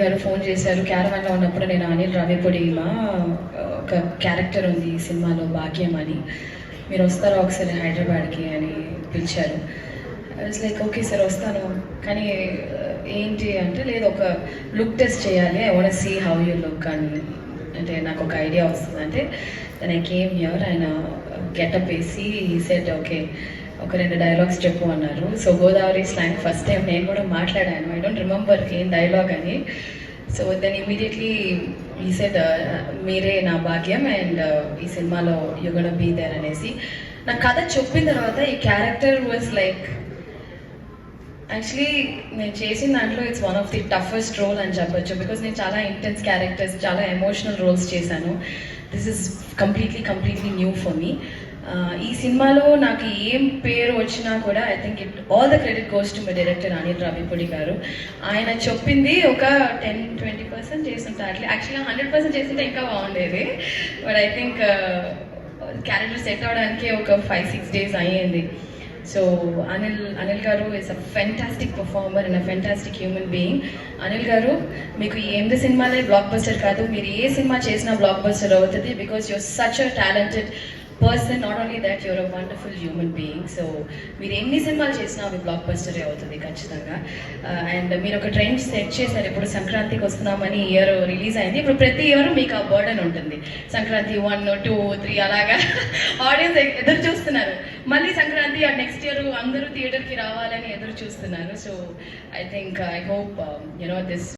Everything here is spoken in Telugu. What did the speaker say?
గారు ఫోన్ చేశారు. క్యారవాన్లో ఉన్నప్పుడు నేను అనిల్ రావిపూడి మా ఒక క్యారెక్టర్ ఉంది ఈ సినిమాలో భాగ్యం అని. మీరు వస్తారా ఒకసారి హైదరాబాద్కి అని పిలిచారు. ఇట్స్ లైక్ ఓకే సార్ వస్తాను. కానీ ఏంటి అంటే లేదు ఒక లుక్ టెస్ట్ చేయాలి. I want see how you look అని. అంటే నాకు ఒక ఐడియా వస్తుంది. అంటే దెన్ ఐ కేమ్ ఆయన గెటప్ వేసి ఈ సెట్ ఓకే ఒక రెండు డైలాగ్స్ చెప్పు అన్నారు. So Godavari slang first time నేను కూడా మాట్లాడాను. ఐ డోంట్ రిమెంబర్ ఏం డైలాగ్ అని. సో దెన్ ఇమీడియట్లీ ఈ సెట్ మీరే నా భాగ్యం అండ్ uh, ఈ సినిమాలో యుగడ బీ దేర్ అనేసి. నా కథ చెప్పిన తర్వాత ఈ క్యారెక్టర్ వాజ్ లైక్ యాక్చువల్లీ నేను చేసిన దాంట్లో it's one of the toughest role అని చెప్పొచ్చు. బికాస్ నేను చాలా ఇంటెన్స్ క్యారెక్టర్స్ చాలా ఎమోషనల్ రోల్స్ చేశాను. This is completely completely new for me ఈ సినిమాలో నాకు ఏం పేరు వచ్చినా కూడా I think it all the credit goes to my director Anil Ravipudi garu. ఆయన చెప్పింది ఒక టెన్ ట్వంటీ పర్సెంట్ చేస్తుంటారు అట్లా యాక్చువల్గా హండ్రెడ్ పర్సెంట్ చేస్తుంటే ఇంకా బాగుండేది. But I think character set అవడానికి ఒక ఫైవ్ సిక్స్ డేస్ అయ్యింది. So Anil Anil garu is a fantastic performer and a fantastic human being Anil garu మీకు ఈ ఎనిమిది సినిమాలే బ్లాక్ బస్టర్ కాదు. మీరు ఏ సినిమా చేసినా బ్లాక్ బస్టర్ అవుతుంది because you're such a talented person not only that you're a wonderful human being so మీరు ఎన్ని సినిమాలు చేసినా అవి బ్లాక్ బస్టరే అవుతుంది ఖచ్చితంగా. Uh, అండ్ మీరు ఒక ట్రెండ్ సెట్ చేశారు ఇప్పుడు సంక్రాంతికి వస్తున్నామని ఇయర్ రిలీజ్ అయింది. ఇప్పుడు ప్రతి ఇయర్ మీకు ఆ బర్డన్ ఉంటుంది. సంక్రాంతి వన్ టూ త్రీ అలాగా ఆడియన్స్ ఎదురు చూస్తున్నారు. మళ్ళీ సంక్రాంతి ఆ నెక్స్ట్ ఇయర్ అందరూ థియేటర్కి రావాలని ఎదురు చూస్తున్నారు. So I think I hope you know this